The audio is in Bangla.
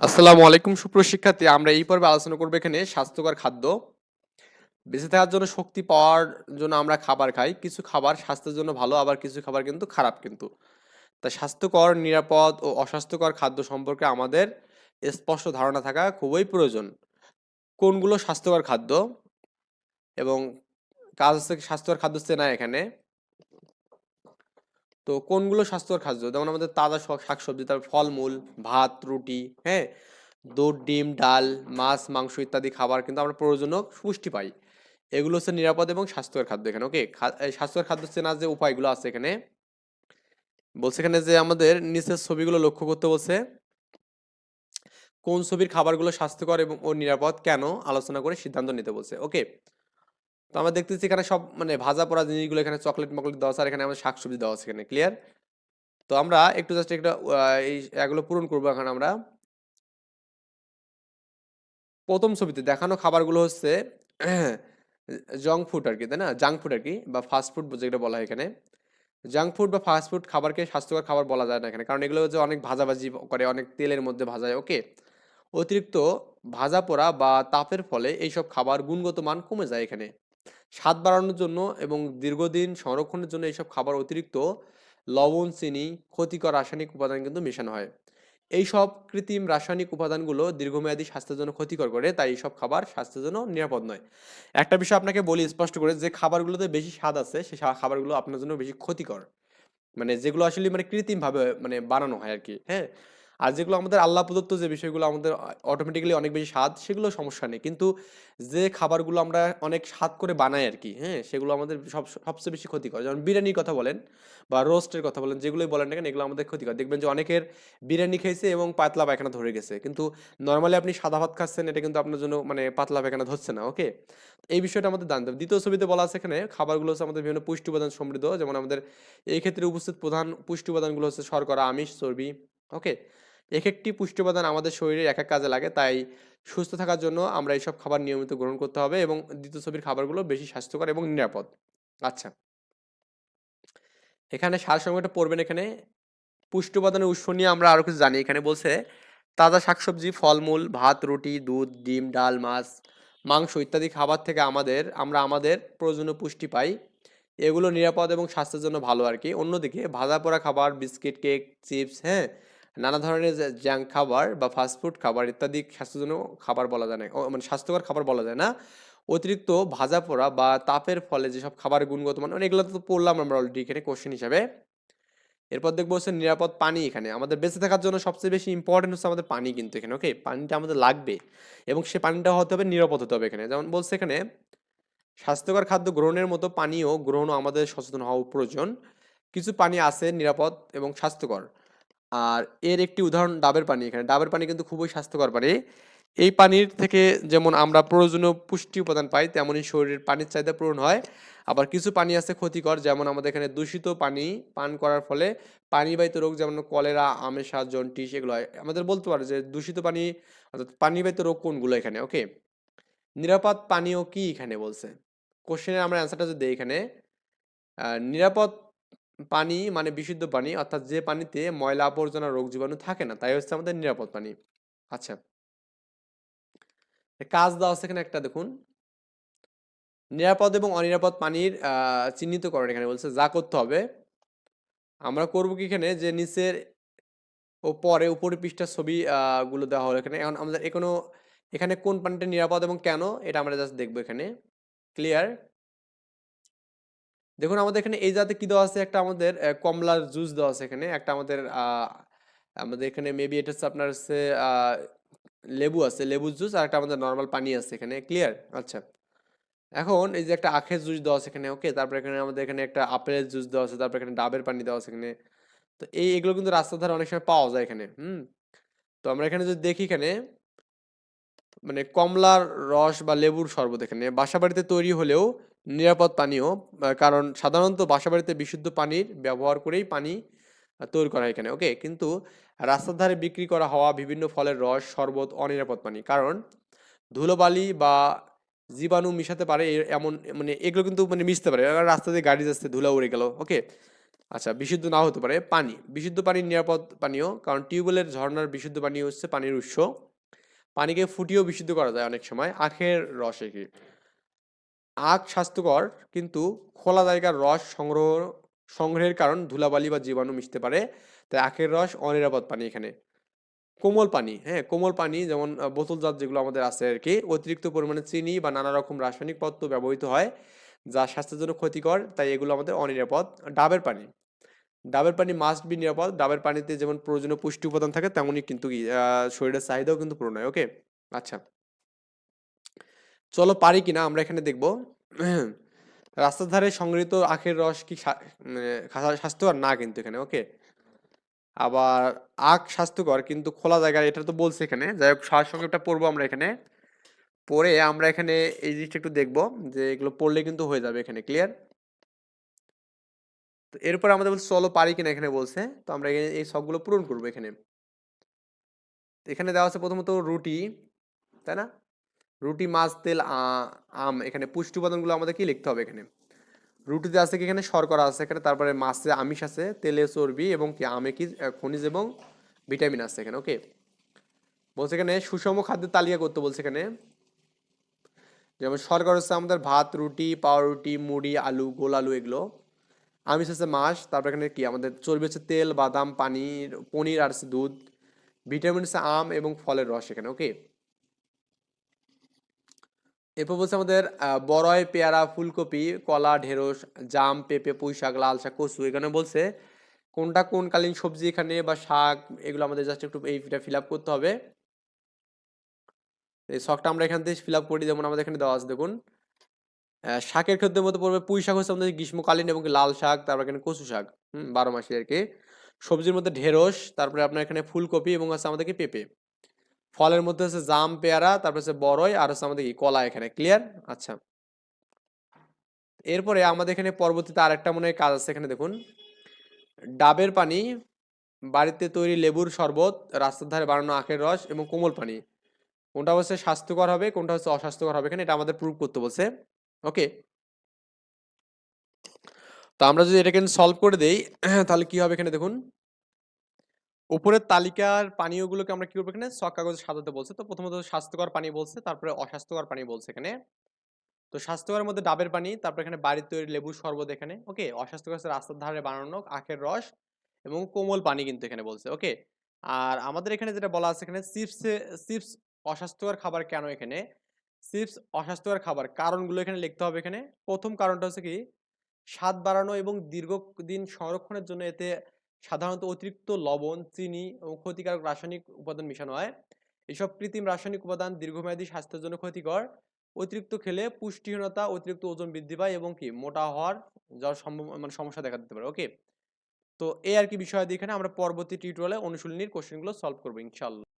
আসসালামু আলাইকুম সুপ্রশিক্ষার্থী আমরা এই পর্বে আলোচনা করব এখানে স্বাস্থ্যকর খাদ্য। বেঁচে থাকার জন্য শক্তি পাওয়ার জন্য আমরা খাবার খাই। কিছু খাবার স্বাস্থ্যের জন্য ভালো, আবার কিছু খাবার কিন্তু খারাপ কিন্তু। তা স্বাস্থ্যকর, নিরাপদ ও অস্বাস্থ্যকর খাদ্য সম্পর্কে আমাদের স্পষ্ট ধারণা থাকা খুবই প্রয়োজন। কোনগুলো স্বাস্থ্যকর খাদ্য এবং কাজ হচ্ছে স্বাস্থ্যকর খাদ্য চেনা এখানে। তো কোনগুলো স্বাস্থ্যকর খাদ্য? যেমন আমাদের তাজা শাক- শাকসবজি, তারপর ফলমূল, ভাত, রুটি হ্যাঁ? দুধ, ডিম, ডাল, মাছ, মাংস ইত্যাদি খাবার কিন্তু আমরা প্রয়োজনীয় পুষ্টি পাই। এগুলো হচ্ছে নিরাপদ এবং স্বাস্থ্যকর খাদ্য এখানে ওকে স্বাস্থ্যকর খাদ্য চেনার যে উপায়গুলো আছে এখানে। বলছে এখানে যে আমাদের নিচের ছবিগুলো লক্ষ্য করতে বলছে, কোন ছবির খাবারগুলো স্বাস্থ্যকর এবং ও নিরাপদ কেন? আলোচনা করে সিদ্ধান্ত নিতে বলছে ওকে তো আমরা দেখতেছি এখানে সব মানে ভাজা পোড়া জিনিসগুলো এখানে চকলেট মকলেট দেওয়া আছে আর এখানে আমাদের শাকসবজি দেওয়া আছে এখানে ক্লিয়ার তো আমরা একটু জাস্ট একটা এই এগুলো পূরণ করব এখন আমরা। প্রথম ছবিতে দেখানো খাবারগুলো হচ্ছে জঙ্ক ফুড আর কি, তাই না? জাঙ্ক ফুড আর কি, বা ফাস্ট ফুড যেটা বলা হয় এখানে। জাঙ্ক ফুড বা ফাস্ট ফুড খাবারকে স্বাস্থ্যকর খাবার বলা যায় না এখানে, কারণ এগুলো হচ্ছে অনেক ভাজাভাজি করে, অনেক তেলের মধ্যে ভাজায় ওকে অতিরিক্ত ভাজা পোড়া বা তাপের ফলে এইসব খাবার গুণগত মান কমে যায় এখানে। স্বাদ বাড়ানোর জন্য এবং দীর্ঘদিন সংরক্ষণের জন্য এইসব খাবার অতিরিক্ত লবণ, চিনি, ক্ষতিকর রাসায়নিক উপাদান কিন্তু মেশানো হয়। এইসব কৃত্রিম রাসায়নিক উপাদানগুলো দীর্ঘমেয়াদী স্বাস্থ্যের জন্য ক্ষতিকর করে, তাই এইসব খাবার স্বাস্থ্যের জন্য নিরাপদ নয়। একটা বিষয় আপনাকে বলি স্পষ্ট করে, যে খাবারগুলোতে বেশি স্বাদ আছে সেই খাবারগুলো আপনার জন্য বেশি ক্ষতিকর। মানে যেগুলো আসলে মানে কৃত্রিমভাবে মানে বানানো হয় আর কি হ্যাঁ? আর যেগুলো আমাদের আল্লাহ প্রদত্ত যে বিষয়গুলো আমাদের অটোমেটিক্যালি অনেক বেশি স্বাদ, সেগুলো সমস্যা নেই। কিন্তু যে খাবারগুলো আমরা অনেক স্বাদ করে বানাই আর কি হ্যাঁ সেগুলো আমাদের সব, সবচেয়ে বেশি ক্ষতিকর। যেমন বিরিয়ানির কথা বলেন বা রোস্টের কথা বলেন, যেগুলোই বলেন না কেন, এগুলো আমাদের ক্ষতিকর। দেখবেন যে অনেকের বিরিয়ানি খেয়েছে এবং পাতলা পায়খানা ধরে গেছে। কিন্তু নর্মালি আপনি সাদা ভাত খাচ্ছেন, এটা কিন্তু আপনার জন্য মানে পাতলা পায়খানা ধরছে না ওকে এই বিষয়টা আমাদের জানতে হবে দ্বিতীয় ছবিতে বলা আছে এখানে, খাবারগুলো হচ্ছে আমাদের বিভিন্ন পুষ্টি উপাদান সমৃদ্ধ। যেমন আমাদের এই ক্ষেত্রে উপস্থিত প্রধান পুষ্টি উপাদানগুলো হচ্ছে শর্করা, আমিষ, চর্বি ওকে এক একটি পুষ্টি উপাদান আমাদের শরীরে এক এক কাজে লাগে, তাই সুস্থ থাকার জন্য আমরা এইসব খাবার নিয়মিত গ্রহণ করতে হবে এবং দ্বিতীয় ছবির খাবারগুলো বেশি স্বাস্থ্যকর এবং নিরাপদ। আচ্ছা। এখানে সারসংক্ষেপটা পড়বেন এখানে। পুষ্টি উপাদানের উৎস নিয়ে আমরা আরও কিছু জানি। এখানে বলছে, তাজা শাকসবজি, ফলমূল, ভাত, রুটি, দুধ, ডিম, ডাল, মাছ, মাংস ইত্যাদি খাবার থেকে আমাদের, আমরা আমাদের প্রয়োজনীয় পুষ্টি পাই। এগুলো নিরাপদ এবং স্বাস্থ্যের জন্য ভালো আর কি। অন্যদিকে ভাজা পোড়া খাবার, বিস্কিট, কেক, চিপস হ্যাঁ নানা ধরনের জাঙ্ক খাবার বা ফাস্টফুড খাবার ইত্যাদি স্বাস্থ্যের জন্য খাবার বলা যায় না। মানে স্বাস্থ্যকর খাবার বলা যায় না। অতিরিক্ত ভাজা পোড়া বা তাপের ফলে যেসব খাবার গুণগত মান মানে এগুলো তো পড়লাম আমরা অলরেডি এখানে কোশ্চেন হিসাবে। এরপর দেখব হচ্ছে নিরাপদ পানি এখানে। আমাদের বেঁচে থাকার জন্য সবচেয়ে বেশি ইম্পর্টেন্ট হচ্ছে আমাদের পানি কিন্তু এখানে ওকে পানিটা আমাদের লাগবে এবং সে পানিটা হতে হবে, নিরাপদ হতে হবে এখানে। যেমন বলছে এখানে, স্বাস্থ্যকর খাদ্য গ্রহণের মতো পানীয় গ্রহণও আমাদের সচেতন হওয়া প্রয়োজন। কিছু পানি আছে নিরাপদ এবং স্বাস্থ্যকর। আর এর একটি উদাহরণ ডাবের পানি, এখানে ডাবের পানি কিন্তু খুবই স্বাস্থ্যকর পানি। এই পানির থেকে যেমন আমরা প্রয়োজনীয় পুষ্টি উপাদান পাই, তেমনই শরীরের পানির চাহিদা পূরণ হয়। আবার কিছু পানি আছে ক্ষতিকর, যেমন আমাদের এখানে দূষিত পানি পান করার ফলে পানিবাহিত রোগ যেমন কলেরা, আমেশা জন্টিস এগুলো হয়। আমাদের বলতে পারে যে দূষিত পানি, অর্থাৎ পানিবাহিত রোগ কোনগুলো এখানে, ওকে? নিরাপদ পানীয় কি এখানে বলছে? কোশ্চেনের আমরা অ্যান্সারটা যদি এখানে নিরাপদ পানি মানে বিশুদ্ধ পানি অর্থাৎ যে পানিতে ময়লা আবর্জনা রোগ জীবাণু থাকে না তাই হচ্ছে আমাদের নিরাপদ পানি। আচ্ছা। কাজ দেওয়া আছে এখানে একটা দেখুন। নিরাপদ এবং অনিরাপদ পানির আহ, চিহ্নিতকরণ এখানে বলছে যা করতে হবে। আমরা করব কি এখানে? যে নিচের ও পরে উপরের পৃষ্ঠার ছবি আহ, গুলো দেওয়া হলো এখানে। এখন আমাদের এখনও এখানে কোন পানিটা নিরাপদ এবং কেন এটা আমরা জাস্ট দেখব এখানে। ক্লিয়ার দেখুন, আমাদের এখানে এই জাতে কি দেওয়া আছে? একটা আমাদের কমলার জুস দেওয়া আছে এখানে, একটা আমাদের আমাদের এখানে মেবি এটা হচ্ছে আপনার হচ্ছে লেবু আছে লেবুর জুস আর একটা আমাদের নর্মাল পানি আছে এখানে ক্লিয়ার আচ্ছা। এখন এই যে একটা আখের জুস দেওয়া আছে এখানে ওকে তারপর এখানে আমাদের এখানে একটা আপেলের জুস দেওয়া আছে, তারপর এখানে ডাবের পানি দেওয়া আছে এখানে। তো এই, এগুলো কিন্তু রাস্তার ধারে অনেক সময় পাওয়া যায় এখানে, হুম? তো আমরা এখানে যদি দেখি এখানে মানে কমলার রস বা লেবুর শরবত এখানে, বাসাবাড়িতে তৈরি হলেও নিরাপদ পানীয় কারণ সাধারণত বাসাবাড়িতে বিশুদ্ধ পানির ব্যবহার করেই পানি তৈরি করা এখানে। ওকে কিন্তু রাস্তার ধারে বিক্রি করা হওয়া বিভিন্ন ফলের রস, শরবত, অনিরাপদ পানি। কারণ ধুলোবালি বা জীবাণু মিশাতে পারে এমন মানে এগুলো কিন্তু মানে মিশতে পারে। রাস্তা দিয়ে গাড়ি যাচ্ছে, ধুলা উড়ে গেল। ওকে আচ্ছা বিশুদ্ধ নাও হতে পারে। পানি, বিশুদ্ধ পানির নিরাপদ পানীয়, কারণ টিউবওয়েলের ঝর্ণার বিশুদ্ধ পানি হচ্ছে পানির উৎস। পানিকে ফুটিয়েও বিশুদ্ধ করা যায় অনেক সময়, আখের রস একে। আখ স্বাস্থ্যকর কিন্তু খোলা জায়গার রস সংগ্রহ, সংগ্রহের কারণ ধুলাবালি বা জীবাণু মিশতে পারে। তাই আখের রস অনিরাপদ পানি এখানে। কোমল পানি হ্যাঁ কোমল পানি যেমন বোতলজাত যেগুলো আমাদের আছে আর কি অতিরিক্ত পরিমাণে চিনি বা নানা রকম রাসায়নিক পদার্থ ব্যবহৃত হয় যা স্বাস্থ্যের জন্য ক্ষতিকর, তাই এগুলো আমাদের অনিরাপদ। ডাবের পানি ডাবের পানি মাস্ট বি নিরাপদ। ডাবের পানিতে যেমন প্রয়োজনীয় পুষ্টি উপাদান থাকে, তেমনই কিন্তু শরীরের চাহিদাও কিন্তু পূরণ হয় ওকে আচ্ছা। চলো পারি কিনা, আমরা এখানে দেখব। রাস্তার ধারে সংগৃহীত আখের রস কি মানে স্বাস্থ্যকর? না কিন্তু এখানে, ওকে। আবার আখ স্বাস্থ্যকর, কিন্তু খোলা জায়গা, এটা তো বলছে এখানে। যাই হোক, সার সংক্ষেপটা পড়ব আমরা এখানে। পড়ে আমরা এখানে এই জিনিসটা একটু দেখব, যে এগুলো পড়লে কিন্তু হয়ে যাবে এখানে ক্লিয়ার তো এরপর আমাদের বলছে, চলো পারি কিনা এখানে বলছে। তো আমরা এখানে এই সবগুলো পূরণ করব এখানে। এখানে দেওয়া আছে প্রথমত রুটি, তাই না? রুটি, মাছ, তেল আম, এখানে পুষ্টি উপাদানগুলো আমাদের কি লিখতে হবে এখানে? রুটিতে আছে কি এখানে? শর্করা আছে এখানে, তারপরে মাছে আমিষ আছে, তেলে চর্বি এবং কি আমে কি খনিজ এবং ভিটামিন আছে এখানে, ওকে? বলছে এখানে সুষম খাদ্যের তালিকা করতে বলছে এখানে। যেমন শর্করা হচ্ছে আমাদের ভাত, রুটি, পাউরুটি, মুড়ি, আলু, গোল আলু এগুলো। আমিষ হচ্ছে মাছ, তারপর এখানে কি? আমাদের চর্বি হচ্ছে তেল, বাদাম, পানির, পনির আর দুধ। ভিটামিন হচ্ছে আম এবং ফলের রস এখানে, ওকে? এরপর বলছে আমাদের বড়ই পেয়ারা, ফুলকপি, কলা, ঢেঁড়স, জাম, পেঁপে পুঁই শাক লাল শাক কচু, এখানে বলছে কোনটা কোন কালীন সবজি এখানে বা শাক, এগুলো আমাদের জাস্ট একটু এইটা ফিল আপ করতে হবে। এই শখটা আমরা এখান থেকে ফিল আপ করি যেমন আমাদের এখানে দেওয়া আছে, দেখুন। শাকের ক্ষেত্রে মধ্যে পড়বে পুঁই শাক হচ্ছে আমাদের গ্রীষ্মকালীন এবং লাল শাক, তারপর এখানে কচু শাক, হুম, বারো মাসি আর কি। সবজির মধ্যে ঢেঁড়স, তারপরে আপনার এখানে ফুলকপি এবং আছে আমাদেরকে পেঁপে। ফলের মধ্যে হচ্ছে জাম, পেয়ারা, তারপর হচ্ছে বড়ই আর হচ্ছে আমাদের কি, কলা এখানে ক্লিয়ার আচ্ছা। এরপরে আমাদের এখানে পরবর্তীতে আরেকটা মনে হয় কাজ আছে এখানে, দেখুন। ডাবের পানি, বাড়িতে তৈরি লেবুর শরবত, রাস্তার ধারে বানানো আখের রস এবং কোমল পানি। কোনটা হচ্ছে স্বাস্থ্যকর হবে, কোনটা হচ্ছে অস্বাস্থ্যকর হবে এখানে, এটা আমাদের প্রুভ করতে বলছে। ওকে তো আমরা যদি এটাকে সলভ করে দেই, তাহলে কি হবে এখানে, দেখুন। উপরের তালিকার পানীয়গুলোকে আমরা কি করব এখানে? ছক কাগজে সাজাতে বলছে। তো প্রথমত স্বাস্থ্যকর পানি বলছে, তারপরে অস্বাস্থ্যকর পানি বলছে এখানে। তো স্বাস্থ্যকর মধ্যে ডাবের পানি, তারপর এখানে বাড়ির তৈরি লেবুর শরবত এখানে, ওকে? অস্বাস্থ্যকর রাস্তার ধারে বানানো আখের রস এবং কোমল পানি কিন্তু এখানে বলছে, ওকে? আর আমাদের এখানে যেটা বলা আছে এখানে, চিপসে চিপস অস্বাস্থ্যকর খাবার কেন এখানে? চিপস অস্বাস্থ্যকর খাবার কারণগুলো এখানে লিখতে হবে এখানে। প্রথম কারণটা হচ্ছে কি, স্বাদ বাড়ানো এবং দীর্ঘদিন সংরক্ষণের জন্য এতে সাধারণত অতিরিক্ত লবণ, চিনি এবং ক্ষতিকারক রাসায়নিক উপাদান মেশানো হয়। এসব কৃত্রিম রাসায়নিক উপাদান দীর্ঘমেয়াদী স্বাস্থ্যের জন্য ক্ষতিকর। অতিরিক্ত খেলে পুষ্টিহীনতা, অতিরিক্ত ওজন বৃদ্ধি পায় এবং কি মোটা হওয়ার যার সম্ভব মানে সমস্যা দেখা দিতে পারে ওকে তো এই আর কি বিষয় এখানে আমরা পরবর্তী টিউটোরিয়ালে অনুশীলনীর কোশ্চেনগুলো সলভ করব ইনশাল্লাহ